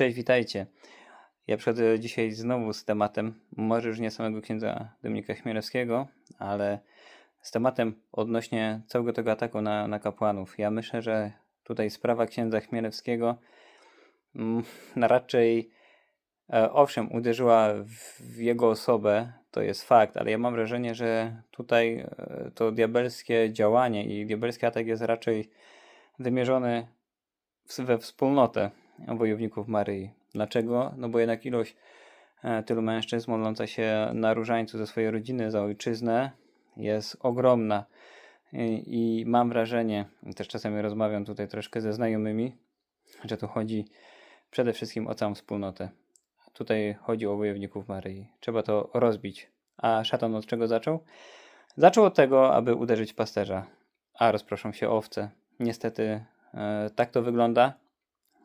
Cześć, witajcie. Ja przychodzę dzisiaj znowu z tematem, może już nie samego księdza Dominika Chmielewskiego, ale z tematem odnośnie całego tego ataku na, na kapłanów. Ja myślę, że tutaj sprawa księdza Chmielewskiego mm, raczej e, owszem, uderzyła w, w jego osobę, to jest fakt, ale ja mam wrażenie, że tutaj e, to diabelskie działanie i diabelski atak jest raczej wymierzony w- we wspólnotę wojowników Maryi. Dlaczego? No bo jednak ilość e, tylu mężczyzn modląca się na różańcu ze swojej rodziny za ojczyznę jest ogromna. I, I mam wrażenie, też czasami rozmawiam tutaj troszkę ze znajomymi, że tu chodzi przede wszystkim o całą wspólnotę. Tutaj chodzi o wojowników Maryi. Trzeba to rozbić. A szatan od czego zaczął? Zaczął od tego, aby uderzyć pasterza. A rozproszą się owce. Niestety e, tak to wygląda.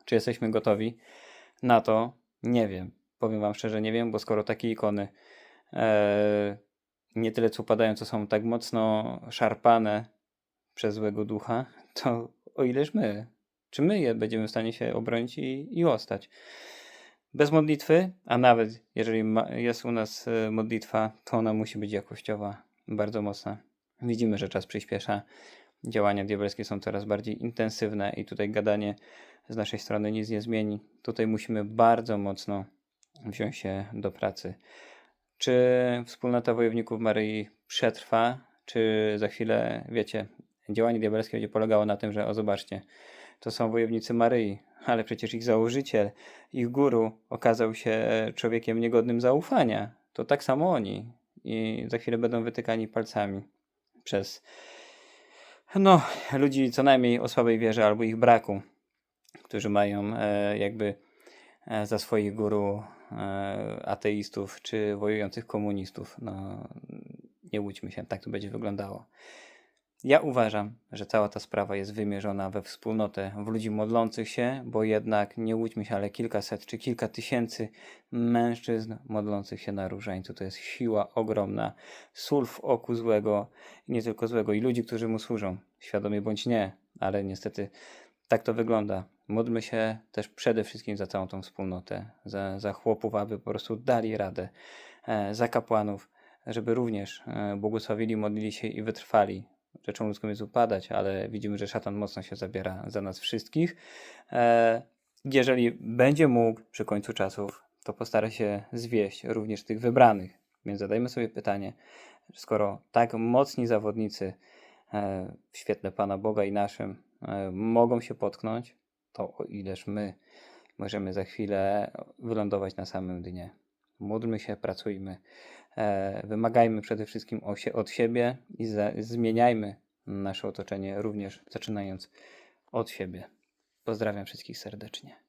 Czy jesteśmy gotowi na to? Nie wiem. Powiem Wam szczerze, nie wiem, bo skoro takie ikony e, nie tyle co upadają, co są tak mocno szarpane przez złego ducha, to o ileż my? Czy my je będziemy w stanie się obronić i, i ostać? Bez modlitwy, a nawet jeżeli ma, jest u nas e, modlitwa, to ona musi być jakościowa, bardzo mocna. Widzimy, że czas przyspiesza. Działania diabelskie są coraz bardziej intensywne i tutaj gadanie z naszej strony nic nie zmieni. Tutaj musimy bardzo mocno wziąć się do pracy. Czy wspólnota wojowników Maryi przetrwa, czy za chwilę, wiecie, działanie diabelskie będzie polegało na tym, że o zobaczcie, to są wojownicy Maryi, ale przecież ich założyciel, ich guru okazał się człowiekiem niegodnym zaufania. To tak samo oni. I za chwilę będą wytykani palcami przez no, ludzi co najmniej o słabej wierze albo ich braku, którzy mają e, jakby e, za swoich guru e, ateistów czy wojujących komunistów. No, nie łudźmy się, tak to będzie wyglądało. Ja uważam, że cała ta sprawa jest wymierzona we wspólnotę, w ludzi modlących się, bo jednak nie łudźmy się, ale kilkaset czy kilka tysięcy mężczyzn modlących się na różańcu to jest siła ogromna, sól w oku złego, nie tylko złego, i ludzi, którzy mu służą, świadomie bądź nie, ale niestety tak to wygląda. Módlmy się też przede wszystkim za całą tą wspólnotę, za, za chłopów, aby po prostu dali radę, e, za kapłanów, żeby również e, błogosławili, modlili się i wytrwali. Rzeczą ludzką jest upadać, ale widzimy, że szatan mocno się zabiera za nas wszystkich. E, jeżeli będzie mógł przy końcu czasów, to postara się zwieść również tych wybranych. Więc zadajmy sobie pytanie, skoro tak mocni zawodnicy e, w świetle Pana Boga i naszym e, mogą się potknąć, to o ileż my możemy za chwilę wylądować na samym dnie. Módlmy się, pracujmy, e, wymagajmy przede wszystkim od siebie i zmieniajmy nasze otoczenie również zaczynając od siebie. Pozdrawiam wszystkich serdecznie.